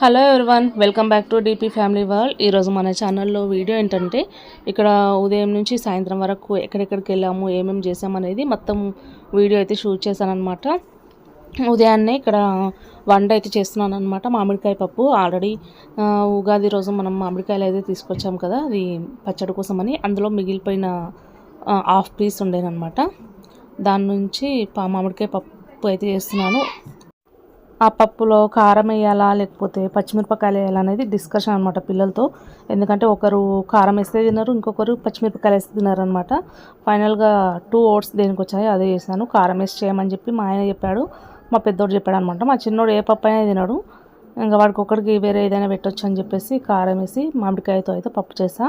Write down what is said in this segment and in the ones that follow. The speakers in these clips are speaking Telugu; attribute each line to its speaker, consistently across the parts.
Speaker 1: Hello everyone welcome back to DP family world ఈరోజు మన ఛానల్లో వీడియో ఏంటంటే ఇక్కడ ఉదయం నుంచి సాయంత్రం వరకు ఎక్కడెక్కడికి వెళ్ళాము ఏమేమి చేసాము అనేది మొత్తం వీడియో అయితే షూట్ చేశానమాట ఉదయాన్నే ఇక్కడ వంట అయితే చేస్తున్నాను అనమాట మామిడికాయ పప్పు. ఆల్రెడీ ఉగాది రోజు మనం మామిడికాయలు అయితే తీసుకొచ్చాం కదా అది పచ్చడి కోసమని. అందులో మిగిలిపోయిన హాఫ్ పీస్ ఉండేనమాట దాని నుంచి పా మామిడికాయ పప్పు అయితే చేస్తున్నాను. ఆ పప్పులో కారం వేయాలా లేకపోతే పచ్చిమిరపకాయలు వేయాలా అనేది డిస్కషన్ అనమాట పిల్లలతో. ఎందుకంటే ఒకరు కారం వేస్తే తిన్నారు ఇంకొకరు పచ్చిమిరపకాయలు వేస్తే తిన్నారనమాట ఫైనల్గా టూ ఓట్స్ దేనికి వచ్చాయి అదే చేశాను. కారం వేసి చేయమని చెప్పి మా ఆయన చెప్పాడు. మా పెద్దోడు చెప్పాడు అనమాట మా చిన్నోడు ఏ పప్పు అయినా తినడు. ఇంకా వాడికి ఒకరికి వేరే ఏదైనా పెట్టొచ్చు అని చెప్పేసి కారం వేసి మామిడికాయతో అయితే పప్పు చేసా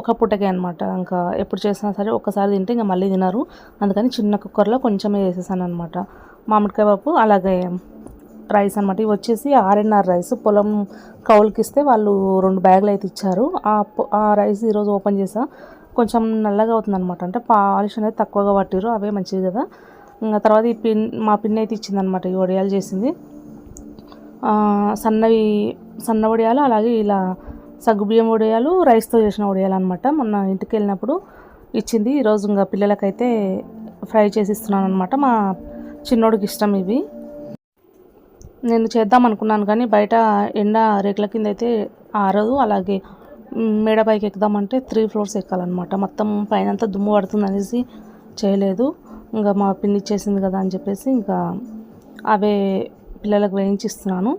Speaker 1: ఒక పూటకే అనమాట ఇంకా ఎప్పుడు చేసినా సరే ఒక్కసారి తింటే ఇంకా మళ్ళీ తినరు. అందుకని చిన్న కుక్కర్లో కొంచెమే వేసేసాను అనమాట మామిడికాయ పప్పు అలాగే రైస్ అనమాట ఇవి వచ్చేసి ఆర్ఎన్ఆర్ రైస్ పొలం కౌలుకిస్తే వాళ్ళు రెండు బ్యాగులు అయితే ఇచ్చారు. ఆ రైస్ ఈరోజు ఓపెన్ చేసా. కొంచెం నల్లగా అవుతుంది అనమాట అంటే పాలిష్ అనేది తక్కువగా పట్టిరు అవే మంచిది కదా. ఇంకా తర్వాత ఈ పిన్ మా పిన్ అయితే ఇచ్చిందనమాట ఈ వడియాలు చేసింది. సన్నవి సన్న వడియాలు అలాగే ఇలా సగ్గుబియ్యం వడియాలు రైస్తో చేసిన వడియాలు అనమాట మొన్న ఇంటికి వెళ్ళినప్పుడు ఇచ్చింది. ఈరోజు ఇంకా పిల్లలకైతే ఫ్రై చేసి ఇస్తున్నాను అనమాట మా చిన్నోడికి ఇష్టం ఇవి. నేను చేద్దాం అనుకున్నాను కానీ బయట ఎండ రేకుల కింద అయితే ఆరదు. అలాగే మేడ పైకి ఎక్కుదామంటే త్రీ ఫ్లోర్స్ ఎక్కాలన్నమాట. మొత్తం పైన అంతా దుమ్ము పడుతుంది అనేసి చేయలేదు. ఇంకా మా పిన్ని ఇచ్చేసింది కదా అని చెప్పేసి ఇంకా అవే పిల్లలకు వేయించిస్తున్నాను.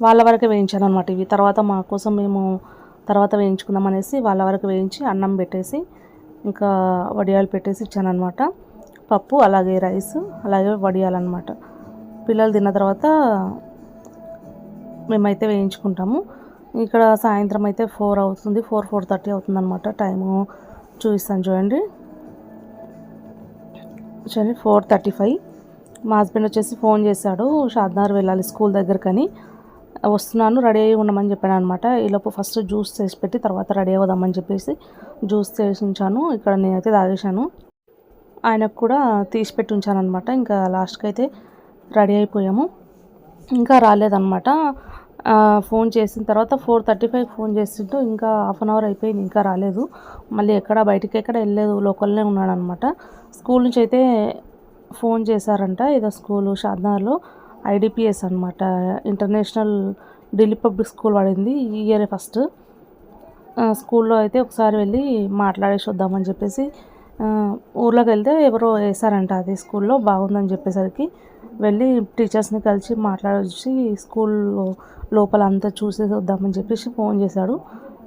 Speaker 1: వాళ్ళ వరకే వేయించాను అనమాట ఇవి. తర్వాత మా కోసం మేము తర్వాత వేయించుకుందాం అనేసి వాళ్ళ వరకు వేయించి అన్నం పెట్టేసి ఇంకా వడియాలు పెట్టేసి ఇచ్చాను అనమాట పప్పు అలాగే రైస్ అలాగే వడియాలన్నమాట. పిల్లలు తిన్న తర్వాత మేమైతే వేయించుకుంటాము. ఇక్కడ సాయంత్రం అయితే ఫోర్ అవుతుంది. ఫోర్ ఫోర్ థర్టీ అవుతుంది అనమాట టైము. చూపిస్తాను చూడండి. చూడండి ఫోర్ థర్టీ ఫైవ్. మా హస్బెండ్ వచ్చేసి ఫోన్ చేశాడు. షాద్నార్ వెళ్ళాలి స్కూల్ దగ్గరకని. వస్తున్నాను రెడీ అయ్యి ఉండమని చెప్పాను అనమాట ఈలోపు ఫస్ట్ జ్యూస్ చేసి పెట్టి తర్వాత రెడీ అవుదామని చెప్పేసి జ్యూస్ చేసి ఉంచాను. ఇక్కడ నేనైతే తాగేశాను. ఆయనకు కూడా తీసి పెట్టి ఉంచాను అనమాట ఇంకా లాస్ట్కి అయితే రెడీ అయిపోయాము. ఇంకా రాలేదన్నమాట. ఫోన్ చేసిన తర్వాత ఫోర్ థర్టీ ఫైవ్ ఫోన్ చేసింటూ ఇంకా హాఫ్ అన్ అవర్ అయిపోయింది ఇంకా రాలేదు. మళ్ళీ ఎక్కడ బయటికి ఎక్కడ వెళ్ళలేదు లోకల్నే ఉన్నాడనమాట స్కూల్ నుంచి అయితే ఫోన్ చేశారంట ఏదో స్కూలు షాద్నగర్లో ఐడిపిఎస్ అనమాట ఇంటర్నేషనల్ ఢిల్లీ పబ్లిక్ స్కూల్ పడింది ఈ ఇయర్ ఫస్ట్. స్కూల్లో అయితే ఒకసారి వెళ్ళి మాట్లాడేసి వద్దామని చెప్పేసి ఊర్లోకి వెళ్తే ఎవరో వేశారంట అది స్కూల్లో బాగుందని చెప్పేసరికి. వెళ్ళి టీచర్స్ని కలిసి మాట్లాడొచ్చి స్కూల్లో లోపల అంతా చూసేసి వద్దామని చెప్పేసి ఫోన్ చేశాడు.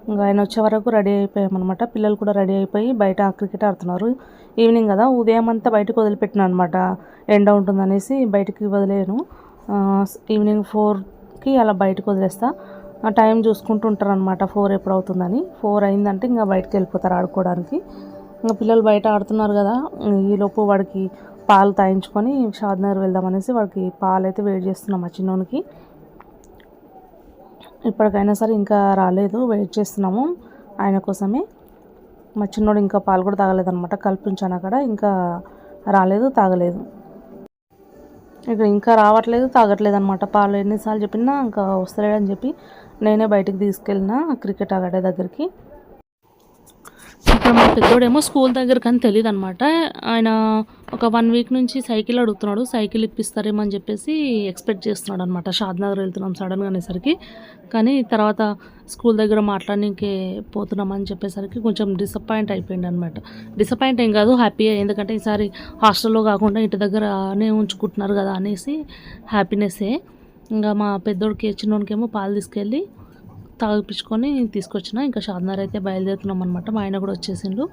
Speaker 1: ఇంకా ఆయన వచ్చే వరకు రెడీ అయిపోయామన్నమాట. పిల్లలు కూడా రెడీ అయిపోయి బయట క్రికెట్ ఆడుతున్నారు. ఈవినింగ్ కదా ఉదయం అంతా బయటకు వదిలిపెట్టిన అనమాట ఎండ ఉంటుందనేసి బయటికి వదిలేను. ఈవినింగ్ ఫోర్కి అలా బయటకు వదిలేస్తా. టైం చూసుకుంటూ ఉంటారు అనమాట ఫోర్ ఎప్పుడు అవుతుందని. ఫోర్ అయిందంటే ఇంకా బయటకు వెళ్ళిపోతారు ఆడుకోవడానికి. ఇంకా పిల్లలు బయట ఆడుతున్నారు కదా ఈలోపు వాడికి పాలు తాయించుకొని షాద్నగర్ వెళ్దామనేసి వాడికి పాలు అయితే వెయిట్ చేస్తున్నాం మా చిన్నోనికి. ఇప్పటికైనా సరే ఇంకా రాలేదు వెయిట్ చేస్తున్నాము ఆయన కోసమే. మా చిన్నోడు ఇంకా పాలు కూడా తాగలేదనమాట కల్పించాను అక్కడ ఇంకా రాలేదు తాగలేదు. ఇక ఇంకా రావట్లేదు తాగట్లేదు అనమాట పాలు ఎన్నిసార్లు చెప్పినా ఇంకా వస్తలేడని చెప్పి నేనే బయటికి తీసుకెళ్ళిన క్రికెట్ ఆడే దగ్గరికి. ఇక్కడ మా పెద్దోడేమో స్కూల్ దగ్గరికి అని తెలియదు అనమాట ఆయన ఒక వన్ వీక్ నుంచి సైకిల్ అడుగుతున్నాడు. సైకిల్ ఇప్పిస్తారేమో అని చెప్పేసి ఎక్స్పెక్ట్ చేస్తున్నాడు అనమాట షాద్నగర్ వెళ్తున్నాం సడన్గా అనేసరికి. కానీ తర్వాత స్కూల్ దగ్గర మాట్లాడడానికి పోతున్నామని చెప్పేసరికి కొంచెం డిసప్పాయింట్ అయిపోయింది అనమాట డిసప్పాయింట్ ఏం కాదు హ్యాపీ ఎందుకంటే ఈసారి హాస్టల్లో కాకుండా ఇంటి దగ్గరనే ఉంచుకుంటున్నారు కదా అనేసి హ్యాపీనెస్సే. ఇంకా మా పెద్దోడికి చిన్నోడికేమో పాలు తీసుకెళ్ళి తాగిపించుకొని తీసుకొచ్చిన. ఇంకా షాద్నార్ అయితే బయలుదేరుతున్నాం అనమాట మా ఆయన కూడా వచ్చేసిండు.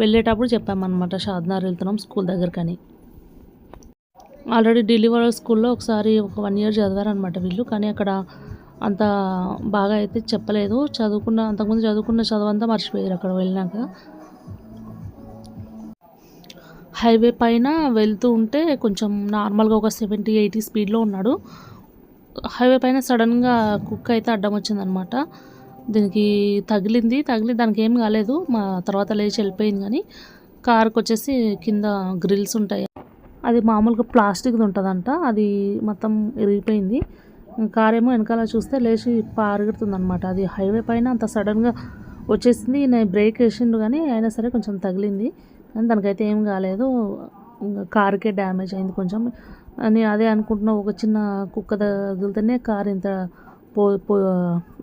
Speaker 1: వెళ్ళేటప్పుడు చెప్పామన్నమాట షాద్నార్ వెళ్తున్నాం స్కూల్ దగ్గరకని. ఆల్రెడీ ఢిల్లీ స్కూల్లో ఒకసారి ఒక వన్ ఇయర్ చదివారనమాట వీళ్ళు. కానీ అక్కడ అంత బాగా అయితే చెప్పలేదు. చదువుకున్న అంతకుముందు చదువుకున్న చదువంతా మర్చిపోయారు అక్కడ వెళ్ళినాక. హైవే పైన వెళ్తూ ఉంటే కొంచెం నార్మల్గా ఒక సెవెంటీ ఎయిటీ స్పీడ్లో ఉన్నాడు. హైవే పైన సడన్గా కుక్క అయితే అడ్డం వచ్చిందనమాట. దీనికి తగిలింది. తగిలి దానికి ఏం కాలేదు. మా తర్వాత లేచి వెళ్ళిపోయింది కానీ కార్కి వచ్చేసి కింద గ్రిల్స్ ఉంటాయి. అది మామూలుగా ప్లాస్టిక్ది ఉంటుందంట. అది మొత్తం ఇరిగిపోయింది. కార్ ఏమో వెనకాల చూస్తే లేచి పారుగుతుంది అనమాట అది హైవే పైన అంత సడన్గా వచ్చేసింది. నేను బ్రేక్ వేసిండు కానీ అయినా సరే కొంచెం తగిలింది. కానీ దానికైతే ఏం కాలేదు. ఇంకా కార్కే డ్యామేజ్ అయింది కొంచెం. నేను అదే అనుకుంటున్నా. ఒక చిన్న కుక్క తగిలితేనే కార్ ఇంత పో పో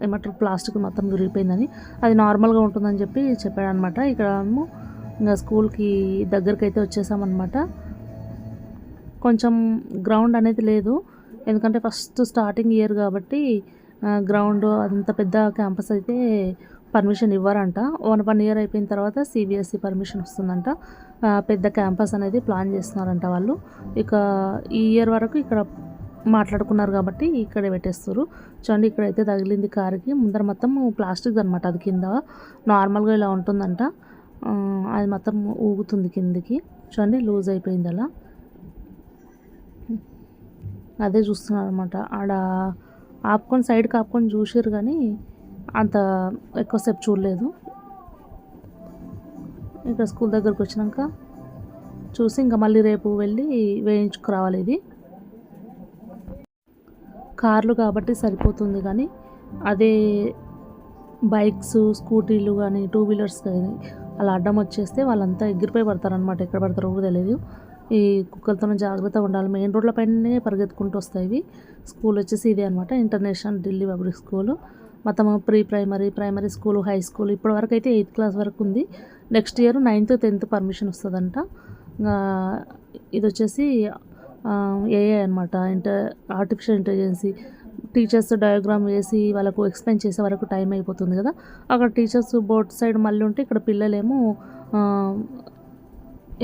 Speaker 1: ఏమంటారు ప్లాస్టిక్ మొత్తం విరిగిపోయిందని. అది నార్మల్గా ఉంటుందని చెప్పి చెప్పాడు అనమాట ఇక్కడ మేము ఇంకా స్కూల్కి దగ్గరికి అయితే వచ్చేసామన్నమాట కొంచెం గ్రౌండ్ అనేది లేదు. ఎందుకంటే ఫస్ట్ స్టార్టింగ్ ఇయర్ కాబట్టి గ్రౌండ్ అంత పెద్ద క్యాంపస్ అయితే పర్మిషన్ ఇవ్వరంట. వన్ వన్ ఇయర్ అయిపోయిన తర్వాత సిబిఎస్ఈ పర్మిషన్ వస్తుందంట. పెద్ద క్యాంపస్ అనేది ప్లాన్ చేస్తున్నారంట వాళ్ళు. ఇక ఈ ఇయర్ వరకు ఇక్కడ మాట్లాడుకున్నారు కాబట్టి ఇక్కడే పెట్టేస్తారు. చూడండి ఇక్కడైతే తగిలింది కారుకి. ముందర మొత్తం ప్లాస్టిక్ అనమాట అది కింద. నార్మల్గా ఇలా ఉంటుందంట. అది మొత్తం ఊగుతుంది కిందికి. చూడండి లూజ్ అయిపోయింది అలా. అదే చూస్తున్నారు అనమాట ఆడ ఆపుకొని సైడ్కి ఆపుకొని చూసారు కానీ అంత ఎక్కువసేపు చూడలేదు. ఇక్కడ స్కూల్ దగ్గరకు వచ్చినాక చూసి ఇంకా మళ్ళీ రేపు వెళ్ళి వేయించుకురావాలి ఇది. కార్లు కాబట్టి సరిపోతుంది కానీ అదే బైక్స్ స్కూటీలు కానీ టూ వీలర్స్ కానీ అలా అడ్డం వచ్చేస్తే వాళ్ళంతా ఎగిరిపోయి పడతారనమాట ఎక్కడ పడతారో కూడా తెలియదు ఈ కుక్కలతోనే జాగ్రత్తగా ఉండాలి. మెయిన్ రోడ్ల పైనే పరిగెత్తుకుంటూ వస్తాయి ఇవి. స్కూల్ వచ్చేసి ఇదే అనమాట ఇంటర్నేషనల్ ఢిల్లీ పబ్లిక్ స్కూల్. మొత్తం pre primary primary school high school ఇప్పటి వరకు అయితే ఎయిత్ క్లాస్ వరకు ఉంది next year ninth tenth permission వస్తుందంట. ఇది వచ్చేసి ఏఐ అనమాట inter artificial intelligence. Teachers diagram వేసి వాళ్ళకు ఎక్స్ప్లెయిన్ చేసే వరకు టైం అయిపోతుంది కదా. అక్కడ టీచర్స్ బోర్డ్ సైడ్ మళ్ళీ ఉంటే ఇక్కడ పిల్లలేమో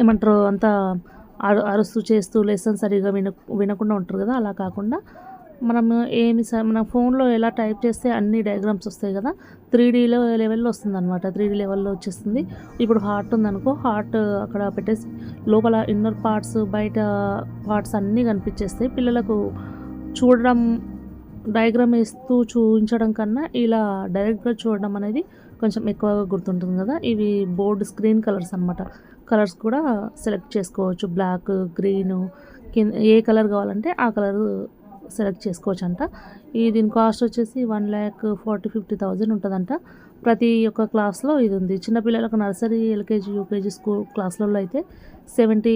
Speaker 1: ఏమంటారు అంతా అరు అరుస్తూ చేస్తూ లెసన్ సరిగా విన వినకుండా ఉంటారు కదా. అలా కాకుండా మనం ఏమి మన ఫోన్లో ఎలా టైప్ చేస్తే అన్ని డయాగ్రామ్స్ వస్తాయి కదా త్రీ డీలో లెవెల్లో వస్తుంది అనమాట త్రీ డీ లెవెల్లో వచ్చేస్తుంది. ఇప్పుడు హార్ట్ ఉందనుకో హార్ట్ అక్కడ పెట్టేసి లోపల ఇన్నర్ పార్ట్స్ బయట పార్ట్స్ అన్నీ కనిపించేస్తాయి. పిల్లలకు చూడడం డయాగ్రామ్ వేస్తూ చూపించడం కన్నా ఇలా డైరెక్ట్గా చూడడం అనేది కొంచెం ఎక్కువగా గుర్తుంటుంది కదా. ఇవి బోర్డ్ స్క్రీన్ కలర్స్ అనమాట కలర్స్ కూడా సెలెక్ట్ చేసుకోవచ్చు. బ్లాక్ గ్రీన్ కింద ఏ కలర్ కావాలంటే ఆ కలర్ సెలెక్ట్ చేసుకోవచ్చు అంట ఈ దీని కాస్ట్ వచ్చేసి one lakh forty fifty thousand ఉంటుందంట. ప్రతి ఒక్క క్లాస్లో ఇది ఉంది. చిన్నపిల్లలకు నర్సరీ ఎల్కేజీ యూకేజీ స్కూల్ క్లాస్లలో అయితే సెవెంటీ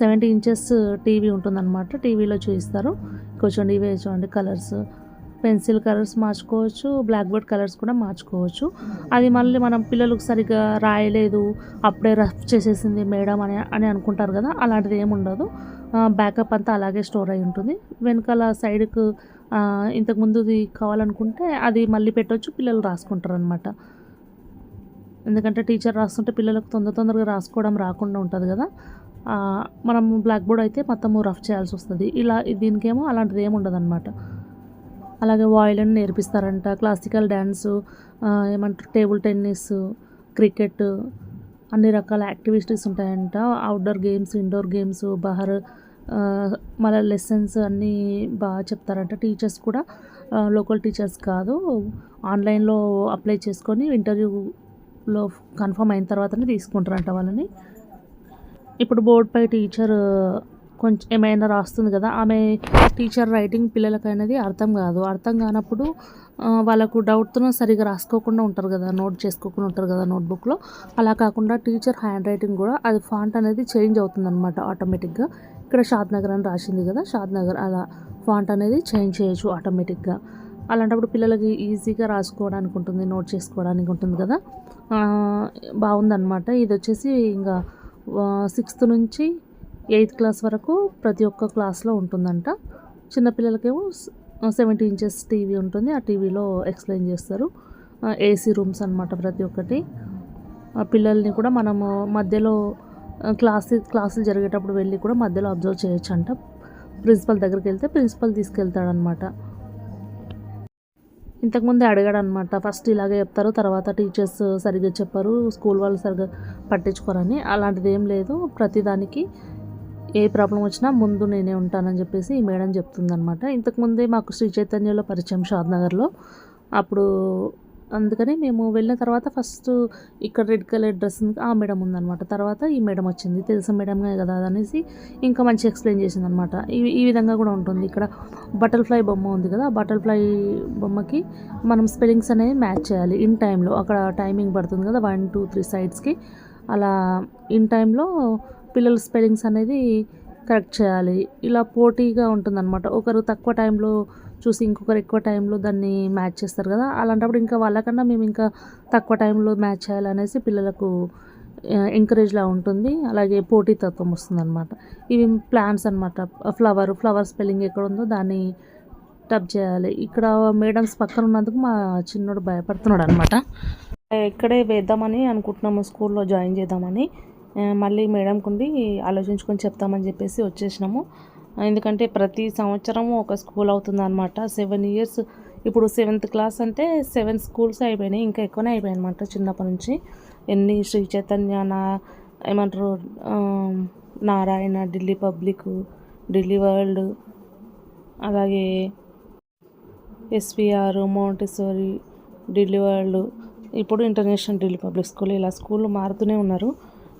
Speaker 1: సెవెంటీ ఇంచెస్ టీవీ ఉంటుందన్నమాట. టీవీలో చూపిస్తారు. కూర్చోండి ఇవే చూడండి కలర్స్. పెన్సిల్ కలర్స్ మార్చుకోవచ్చు బ్లాక్ బోర్డ్ కలర్స్ కూడా మార్చుకోవచ్చు. అది మళ్ళీ మనం పిల్లలకు సరిగ్గా రాయలేదు అప్పుడే రఫ్ చేసేసింది మేడం అని అని అనుకుంటారు కదా అలాంటిది ఏమి ఉండదు. బ్యాకప్ అంతా అలాగే స్టోర్ అయి ఉంటుంది. వెనకాల సైడ్కు ఇంతకుముందుది కావాలనుకుంటే అది మళ్ళీ పెట్టవచ్చు పిల్లలు రాసుకుంటారు అనమాట ఎందుకంటే టీచర్ రాస్తుంటే పిల్లలకు తొందర తొందరగా రాసుకోవడం రాకుండా ఉంటుంది కదా. మనం బ్లాక్ బోర్డ్ అయితే మొత్తము రఫ్ చేయాల్సి వస్తుంది. ఇలా దీనికేమో అలాంటిది ఏమి ఉండదు అనమాట అలాగే వాయిలిన్ నేర్పిస్తారంట క్లాసికల్ డ్యాన్సు ఏమంటారు టేబుల్ టెన్నిస్ క్రికెట్ అన్ని రకాల యాక్టివిటీస్ ఉంటాయంట. అవుట్డోర్ గేమ్స్ ఇండోర్ గేమ్స్ బహర్ మళ్ళీ లెసన్స్ అన్నీ బాగా చెప్తారంట. టీచర్స్ కూడా లోకల్ టీచర్స్ కాదు ఆన్లైన్లో అప్లై చేసుకొని ఇంటర్వ్యూలో కన్ఫర్మ్ అయిన తర్వాతనే తీసుకుంటారంట వాళ్ళని. ఇప్పుడు బోర్డుపై టీచర్ కొంచెం ఏమైనా రాస్తుంది కదా ఆమె టీచర్ రైటింగ్ పిల్లలకి అనేది అర్థం కాదు. అర్థం కానప్పుడు వాళ్ళకు డౌట్తో సరిగా రాసుకోకుండా ఉంటారు కదా నోట్ చేసుకోకుండా ఉంటారు కదా నోట్బుక్లో. అలా కాకుండా టీచర్ హ్యాండ్ రైటింగ్ కూడా అది ఫాంట్ అనేది చేంజ్ అవుతుంది అనమాట ఆటోమేటిక్గా. ఇక్కడ షాద్ నగర్ అని రాసింది కదా షాద్ నగర్ అలా ఫాంట్ అనేది చేంజ్ చేయొచ్చు ఆటోమేటిక్గా. అలాంటప్పుడు పిల్లలకి ఈజీగా రాసుకోవడానికి ఉంటుంది నోట్ చేసుకోవడానికి ఉంటుంది కదా. బాగుందన్నమాట. ఇది వచ్చేసి ఇంకా సిక్స్త్ నుంచి ఎయిత్ క్లాస్ వరకు ప్రతి ఒక్క క్లాస్లో ఉంటుందంట. చిన్నపిల్లలకేమో సెవెంటీ ఇంచెస్ టీవీ ఉంటుంది. ఆ టీవీలో ఎక్స్ప్లెయిన్ చేస్తారు. ఏసీ రూమ్స్ అనమాట ప్రతి ఒక్కటి. ఆ పిల్లల్ని కూడా మనము మధ్యలో క్లాస్ క్లాసులు జరిగేటప్పుడు వెళ్ళి కూడా మధ్యలో అబ్జర్వ్ చేయొచ్చు అంట ప్రిన్సిపల్ దగ్గరికి వెళ్తే ప్రిన్సిపల్ తీసుకెళ్తాడనమాట ఇంతకుముందే అడిగాడు అనమాట ఫస్ట్ ఇలాగే చెప్తారు తర్వాత టీచర్స్ సరిగ్గా చెప్పారు స్కూల్ వాళ్ళు సరిగ్గా పట్టించుకోరని. అలాంటిది ఏం లేదు. ప్రతిదానికి ఏ ప్రాబ్లం వచ్చినా ముందు నేనే ఉంటానని చెప్పేసి ఈ మేడం చెప్తుందనమాట ఇంతకుముందే మాకు శ్రీ చైతన్యలో పరిచయం షాద్ నగర్లో అప్పుడు అందుకని మేము వెళ్ళిన తర్వాత ఫస్ట్ ఇక్కడ రెడ్ కలర్ డ్రెస్ ఆ మేడం ఉందనమాట తర్వాత ఈ మేడం వచ్చింది తెలిసిన మేడమే కదా అనేసి ఇంకా మంచి ఎక్స్ప్లెయిన్ చేసింది అనమాట ఈ ఈ విధంగా కూడా ఉంటుంది. ఇక్కడ బటర్ఫ్లై బొమ్మ ఉంది కదా బటర్ఫ్లై బొమ్మకి మనం స్పెల్లింగ్స్ అనేవి మ్యాచ్ చేయాలి. ఇన్ టైంలో అక్కడ టైమింగ్ పడుతుంది కదా వన్ టూ త్రీ సైడ్స్కి. అలా ఇన్ టైంలో పిల్లల స్పెల్లింగ్స్ అనేది కరెక్ట్ చేయాలి. ఇలా పోటీగా ఉంటుందన్నమాట. ఒకరు తక్కువ టైంలో చూసి ఇంకొకరు ఎక్కువ టైంలో దాన్ని మ్యాచ్ చేస్తారు కదా. అలాంటప్పుడు ఇంకా వాళ్ళకన్నా మేము ఇంకా తక్కువ టైంలో మ్యాచ్ చేయాలనేసి పిల్లలకు ఎంకరేజ్లా ఉంటుంది. అలాగే పోటీతత్వం వస్తుంది అనమాట ఇవి ప్లాంట్స్ అనమాట ఫ్లవర్ ఫ్లవర్ స్పెల్లింగ్ ఎక్కడ ఉందో దాన్ని టప్ చేయాలి. ఇక్కడ మేడమ్స్ పక్కన ఉన్నందుకు మా చిన్నోడు భయపడుతున్నాడు అనమాట ఇక్కడే వేద్దామని అనుకుంటున్నాము స్కూల్లో జాయిన్ చేద్దామని. మళ్ళీ మేడంకు ఉండి ఆలోచించుకొని చెప్తామని చెప్పేసి వచ్చేసినాము. ఎందుకంటే ప్రతి సంవత్సరము ఒక స్కూల్ అవుతుంది అనమాట సెవెన్ ఇయర్స్ ఇప్పుడు సెవెంత్ క్లాస్ అంటే సెవెన్ స్కూల్స్ అయిపోయినాయి ఇంకా ఎక్కువనే అయిపోయాయి అనమాట చిన్నప్పటి నుంచి. ఎన్ని శ్రీ చైతన్య నా ఏమంటారు నారాయణ ఢిల్లీ పబ్లిక్ ఢిల్లీ వరల్డ్ అలాగే ఎస్విఆర్ మౌంటెసోరీ ఢిల్లీ వరల్డ్ ఇప్పుడు ఇంటర్నేషనల్ ఢిల్లీ పబ్లిక్ స్కూల్ ఇలా స్కూళ్ళు మారుతూనే ఉన్నారు.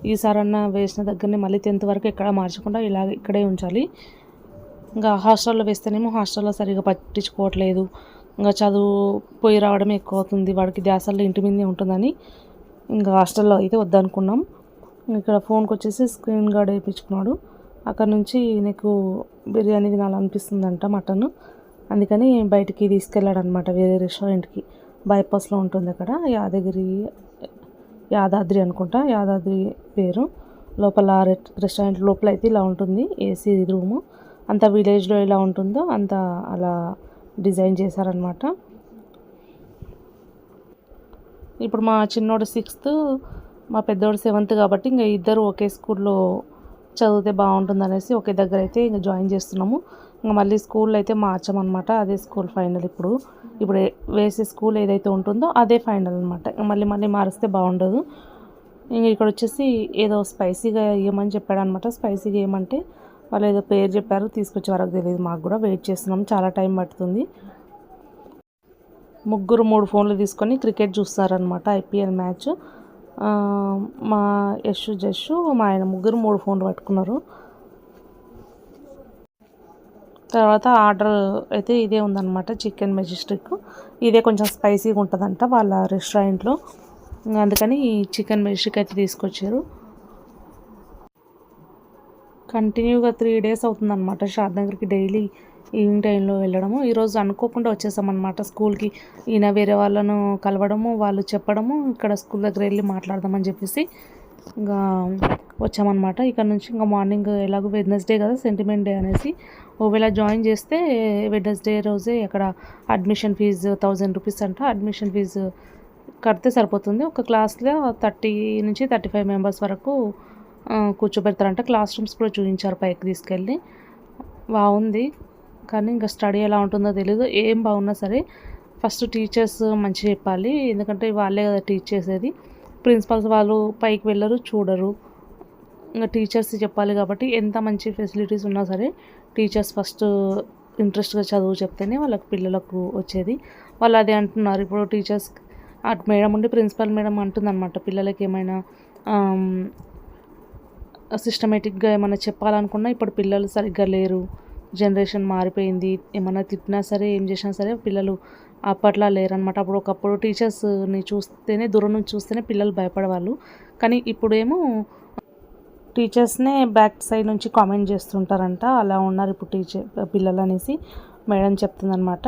Speaker 1: ఈసారన్న వేసిన దగ్గరనే మళ్ళీ టెన్త్ వరకు ఎక్కడ మార్చకుండా ఇలా ఇక్కడే ఉంచాలి. ఇంకా హాస్టల్లో వేస్తేనేమో హాస్టల్లో సరిగా పట్టించుకోవట్లేదు. ఇంకా చదువు పోయి రావడమే ఎక్కువ అవుతుంది వాడికి ధ్యాసల్లో ఇంటి మీదే ఉంటుందని ఇంకా హాస్టల్లో అయితే వద్దనుకున్నాం. ఇక్కడ ఫోన్కి వచ్చేసి స్క్రీన్ గార్డ్ వేయించుకున్నాడు. అక్కడ నుంచి నీకు బిర్యానీ తినాలనిపిస్తుందంట మటన్. అందుకని బయటికి తీసుకెళ్ళాడు అనమాట వేరే రెస్టారెంట్కి. బైపాస్లో ఉంటుంది అక్కడ యాదగిరి యాదాద్రి అనుకుంటా. యాదాద్రి పేరు. లోపల రె- రెస్టారెంట్ లోపల అయితే ఇలా ఉంటుంది. AC room. అంత విలేజ్లో ఎలా ఉంటుందో అంత అలా డిజైన్ చేశారనమాట ఇప్పుడు మా చిన్నోడు సిక్స్త్ మా పెద్దోడు సెవెంత్ కాబట్టి ఇంకా ఇద్దరు ఒకే స్కూల్లో చదివితే బాగుంటుంది అనేసి ఒకే దగ్గర అయితే ఇంకా జాయిన్ చేస్తున్నాము. ఇంకా మళ్ళీ స్కూల్ అయితే మార్చామన్నమాట. అదే స్కూల్ ఫైనల్ ఇప్పుడు. ఇప్పుడు వేసే స్కూల్ ఏదైతే ఉంటుందో అదే ఫైనల్ అనమాట మళ్ళీ మళ్ళీ మారిస్తే బాగుండదు. ఇంకా ఇక్కడ వచ్చేసి ఏదో స్పైసీగా ఇవ్వమని చెప్పాడు అనమాట స్పైసీగా ఏమంటే వాళ్ళు ఏదో పేరు చెప్పారు తీసుకొచ్చే వరకు తెలియదు మాకు కూడా వెయిట్ చేస్తున్నాం. చాలా టైం పడుతుంది. ముగ్గురు మూడు ఫోన్లు తీసుకొని క్రికెట్ చూస్తారనమాట ఐపీఎల్ మ్యాచ్. మా యశ్ జష్ మా ఆయన ముగ్గురు మూడు ఫోన్లు పట్టుకున్నారు. తర్వాత ఆర్డర్ అయితే ఇదే ఉందన్నమాట చికెన్ మెజిస్టిక్. ఇదే కొంచెం స్పైసీగా ఉంటుందంట వాళ్ళ రెస్టారెంట్లో. అందుకని చికెన్ మెజిస్టిక్ అయితే తీసుకొచ్చారు. కంటిన్యూగా త్రీ డేస్ అవుతుందన్నమాట షాద్ నగర్కి డైలీ ఈవినింగ్ టైంలో వెళ్ళడము. ఈరోజు అనుకోకుండా వచ్చేసామన్నమాట స్కూల్కి. ఈయన వేరే వాళ్ళను కలవడము వాళ్ళు చెప్పడము ఇక్కడ స్కూల్ దగ్గర వెళ్ళి మాట్లాడదామని చెప్పేసి. ఇంకా వచ్చామన్నమాట. ఇక్కడ నుంచి ఇంకా మార్నింగ్ ఎలాగో వెడ్నెస్డే కదా సెంటిమెంట్ డే అనేసి. ఒకవేళ జాయిన్ చేస్తే వెడ్నెస్డే రోజే అక్కడ అడ్మిషన్ ఫీజు థౌజండ్ రూపీస్ అంట. అడ్మిషన్ ఫీజు కడితే సరిపోతుంది. ఒక క్లాస్లో థర్టీ నుంచి థర్టీ ఫైవ్ మెంబర్స్ వరకు కూర్చోబెడతారంట. క్లాస్ రూమ్స్ కూడా చూపించారు పైకి తీసుకెళ్ళి. బాగుంది. కానీ ఇంకా స్టడీ ఎలా ఉంటుందో తెలియదు ఏం బాగున్నా సరే ఫస్ట్ టీచర్స్ మంచిగా చెప్పాలి. ఎందుకంటే వాళ్ళే కదా టీచ్ చేసేది. ప్రిన్సిపల్స్ వాళ్ళు పైకి వెళ్ళరు చూడరు. ఇంకా టీచర్స్ చెప్పాలి కాబట్టి ఎంత మంచి ఫెసిలిటీస్ ఉన్నా సరే టీచర్స్ ఫస్ట్ ఇంట్రెస్ట్గా చదువు చెప్తేనే వాళ్ళకి పిల్లలకు వచ్చేది. వాళ్ళు అదే అంటున్నారు. ఇప్పుడు టీచర్స్ అటు మేడం ఉండి ప్రిన్సిపల్ మేడం అంటుందన్నమాట. పిల్లలకి ఏమైనా సిస్టమేటిక్గా ఏమైనా చెప్పాలనుకున్నా ఇప్పుడు పిల్లలు సరిగ్గా లేరు. జనరేషన్ మారిపోయింది. ఏమైనా తిట్టినా సరే ఏం చేసినా సరే పిల్లలు అప్పట్లా లేరనమాట అప్పుడు ఒకప్పుడు టీచర్స్ని చూస్తేనే దూరం నుంచి చూస్తేనే పిల్లలు భయపడేవాళ్ళు. కానీ ఇప్పుడేమో టీచర్స్నే బ్యాక్ సైడ్ నుంచి కామెంట్ చేస్తుంటారంట. అలా ఉన్నారు ఇప్పుడు టీచర్ పిల్లలు అనేసి మేడం చెప్తుందనమాట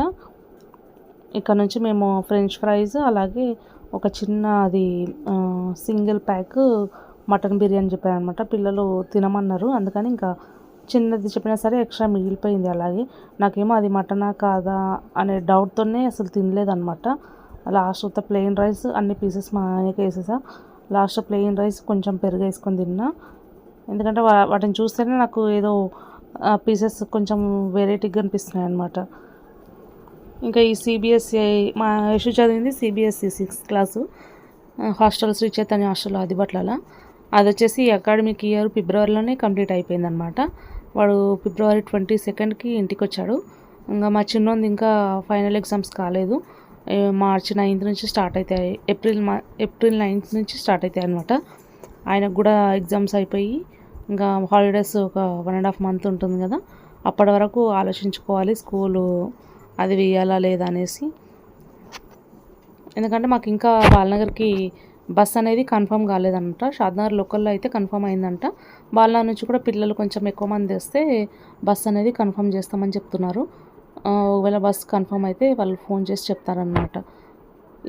Speaker 1: ఇక్కడ నుంచి మేము ఫ్రెంచ్ ఫ్రైస్ అలాగే ఒక చిన్న అది సింగిల్ ప్యాక్ మటన్ బిర్యానీ చెప్పారనమాట పిల్లలు తినమన్నారు. అందుకని ఇంకా చిన్నది చెప్పినా సరే ఎక్స్ట్రా మిగిలిపోయింది. అలాగే నాకేమో అది మటనా కాదా అనే డౌట్తోనే అసలు తినలేదనమాట లాస్ట్ ఉత్త ప్లెయిన్ రైస్ అన్ని పీసెస్ మా ఆయనకి వేసేసా. లాస్ట్ ప్లెయిన్ రైస్ కొంచెం పెరుగు వేసుకొని తిన్నా. ఎందుకంటే వా- వాటిని చూస్తేనే నాకు ఏదో పీసెస్ కొంచెం వెరైటీగా అనిపిస్తున్నాయి అన్నమాట. ఇంకా ఈ సిబిఎస్ఈ మా యశు చదివింది CBSE sixth class hostel Shri Chaitanya hostel ఆదిబట్లలో అది వచ్చేసి అకాడమిక్ ఇయర్ ఫిబ్రవరిలోనే కంప్లీట్ అయిపోయిందనమాట వాడు ఫిబ్రవరి ట్వంటీ సెకండ్కి ఇంటికి వచ్చాడు ఇంకా మా చిన్నోంది ఇంకా ఫైనల్ ఎగ్జామ్స్ కాలేదు. మార్చి నైన్త్ నుంచి స్టార్ట్ అవుతాయి ఏప్రిల్ మా ఏప్రిల్ నైన్త్ నుంచి స్టార్ట్ అవుతాయి అనమాట ఆయనకు కూడా ఎగ్జామ్స్ అయిపోయి ఇంకా హాలిడేస్ ఒక వన్ అండ్ హాఫ్ మంత్ ఉంటుంది కదా అప్పటి వరకు ఆలోచించుకోవాలి స్కూలు అది వేయాలా లేదా అనేసి. ఎందుకంటే మాకు ఇంకా బాలనగర్కి బస్ అనేది కన్ఫర్మ్ కాలేదంట షాద్నగర్ లోకల్లో అయితే కన్ఫర్మ్ అయిందంట. బాలనగర్ నుంచి కూడా పిల్లలు కొంచెం ఎక్కువ మంది వస్తే బస్ అనేది కన్ఫర్మ్ చేస్తామని చెప్తున్నారు. ఒకవేళ బస్ కన్ఫర్మ్ అయితే వాళ్ళు ఫోన్ చేసి చెప్తారనమాట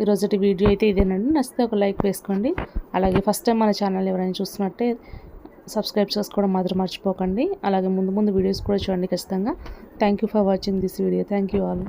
Speaker 1: ఈరోజుటి వీడియో అయితే ఇదేనండి. నచ్చితే ఒక లైక్ వేసుకోండి. అలాగే ఫస్ట్ టైం మన ఛానల్ ఎవరైనా చూస్తున్నట్టే సబ్స్క్రైబ్ చేసుకోవడం మాత్రం మర్చిపోకండి. అలాగే ముందు ముందు వీడియోస్ కూడా చూడండి ఖచ్చితంగా. Thank you for watching this video thank you all